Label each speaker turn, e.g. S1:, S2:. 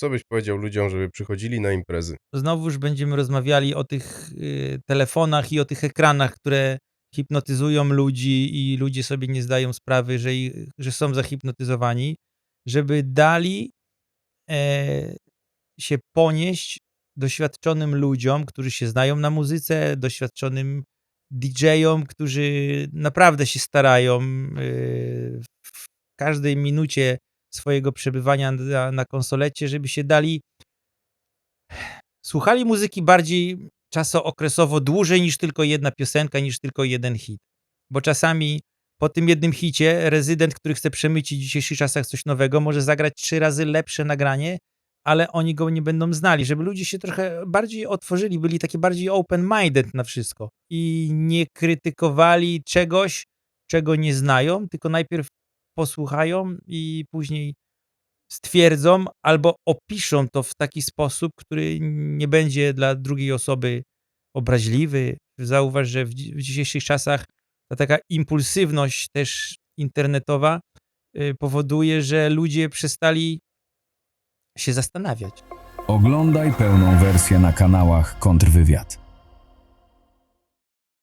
S1: Co byś powiedział ludziom, żeby przychodzili na imprezy?
S2: Znowuż będziemy rozmawiali o tych y, telefonach i o tych ekranach, które hipnotyzują ludzi i ludzie sobie nie zdają sprawy, że, że są zahipnotyzowani, żeby dali e, się ponieść doświadczonym ludziom, którzy się znają na muzyce, doświadczonym DJ-om, którzy naprawdę się starają y, w każdej minucie swojego przebywania na, na konsolecie, żeby się dali słuchali muzyki bardziej czasookresowo dłużej niż tylko jedna piosenka, niż tylko jeden hit. Bo czasami po tym jednym hicie rezydent, który chce przemycić w dzisiejszych czasach coś nowego, może zagrać trzy razy lepsze nagranie, ale oni go nie będą znali, żeby ludzie się trochę bardziej otworzyli, byli takie bardziej open-minded na wszystko i nie krytykowali czegoś, czego nie znają, tylko najpierw posłuchają i później stwierdzą albo opiszą to w taki sposób, który nie będzie dla drugiej osoby obraźliwy. Zauważ, że w, dzi- w dzisiejszych czasach ta taka impulsywność też internetowa y, powoduje, że ludzie przestali się zastanawiać.
S3: Oglądaj pełną wersję na kanałach Kontrwywiad.